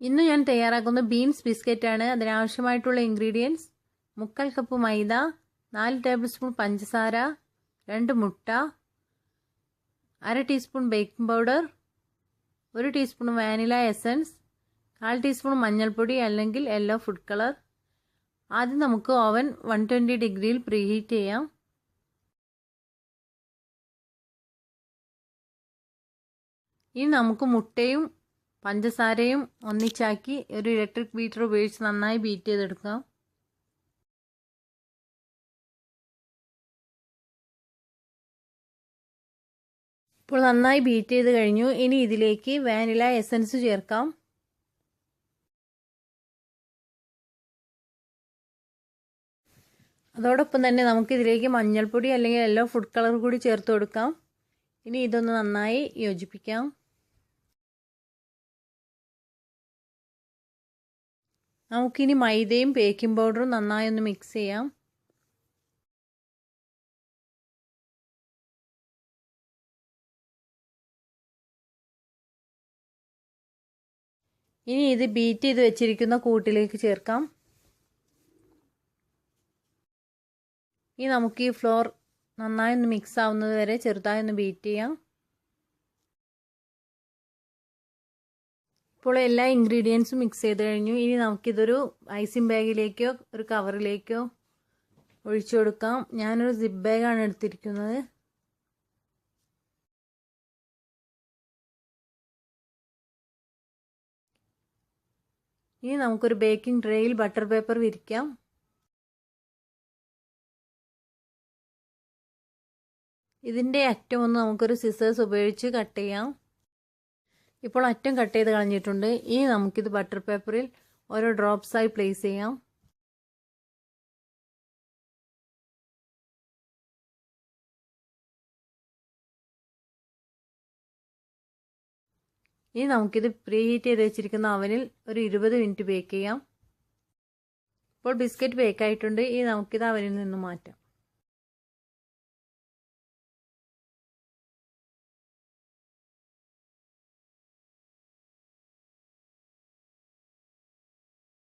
ഇന്ന് ഞാൻ തയ്യാറാക്കുന്ന ബീൻസ് ബിസ്ക്കറ്റ് ആണ് അതിനാവശ്യമായിട്ടുള്ള ഇൻഗ്രീഡിയൻസ് മുക്കാൽ കപ്പ് മൈദ നാല് ടേബിൾ സ്പൂൺ പഞ്ചസാര രണ്ട് മുട്ട അര ടീസ്പൂൺ ബേക്കിംഗ് പൗഡർ ഒരു ടീസ്പൂൺ വാനില എസൻസ് കാൽ ടീസ്പൂൺ മഞ്ഞൾപ്പൊടി അല്ലെങ്കിൽ യെല്ലോ ഫുഡ് കളർ ആദ്യം നമുക്ക് ഓവൻ വൺ ട്വന്റി ഡിഗ്രിയിൽ പ്രീഹീറ്റ് ചെയ്യാം. ഇനി നമുക്ക് മുട്ടയും പഞ്ചസാരയും ഒന്നിച്ചാക്കി ഒരു ഇലക്ട്രിക് ബീറ്റർ ഉപയോഗിച്ച് നന്നായി ബീറ്റ് ചെയ്തെടുക്കാം ഇപ്പോൾ നന്നായി ബീറ്റ് ചെയ്ത് കഴിഞ്ഞു. ഇനി ഇതിലേക്ക് വാനില എസൻസ് ചേർക്കാം. അതോടൊപ്പം തന്നെ നമുക്ക് ഇതിലേക്ക് മഞ്ഞൾപ്പൊടി അല്ലെങ്കിൽ യെല്ലോ ഫുഡ് കളർ കൂടി ചേർത്ത് കൊടുക്കാം. ഇനി ഇതൊന്ന് നന്നായി യോജിപ്പിക്കാം. നമുക്കിനി മൈദയും ബേക്കിംഗ് പൗഡറും നന്നായി ഒന്ന് മിക്സ് ചെയ്യാം. ഇനി ഇത് ബീറ്റ് ചെയ്ത് വെച്ചിരിക്കുന്ന കൂട്ടിലേക്ക് ചേർക്കാം. ഇനി നമുക്ക് ഈ ഫ്ലോർ നന്നായി ഒന്ന് മിക്സ് ആവുന്നത് വരെ ചെറുതായി ഒന്ന് ബീറ്റ് ചെയ്യാം. ഇപ്പോൾ എല്ലാ ഇൻഗ്രീഡിയൻസും മിക്സ് ചെയ്ത് കഴിഞ്ഞു. ഇനി നമുക്കിതൊരു ഐസിങ് ബാഗിലേക്കോ ഒരു കവറിലേക്കോ ഒഴിച്ചു കൊടുക്കാം. ഞാനൊരു സിപ്പ് ബാഗാണ് എടുത്തിരിക്കുന്നത്. ഇനി നമുക്കൊരു ബേക്കിംഗ് ട്രേയിൽ ബട്ടർ പേപ്പർ വിരിക്കാം. ഇതിന്റെ അറ്റം ഒന്ന് നമുക്കൊരു സിസേഴ്സ് ഉപയോഗിച്ച് കട്ട് ചെയ്യാം. ഇപ്പോൾ അറ്റം കട്ട് ചെയ്ത് കളഞ്ഞിട്ടുണ്ട്. ഇനി നമുക്കിത് ബട്ടർ പേപ്പറിൽ ഓരോ ഡ്രോപ്സായി പ്ലേസ് ചെയ്യാം. ഇനി നമുക്കിത് പ്രീ ഹീറ്റ് ചെയ്ത് വെച്ചിരിക്കുന്ന അവനിൽ ഒരു ഇരുപത് മിനിറ്റ് ബേക്ക് ചെയ്യാം. ഇപ്പോൾ ബിസ്ക്കറ്റ് ബേക്കായിട്ടുണ്ട് ഇനി നമുക്കിത് അവനിൽ നിന്ന് മാറ്റാം.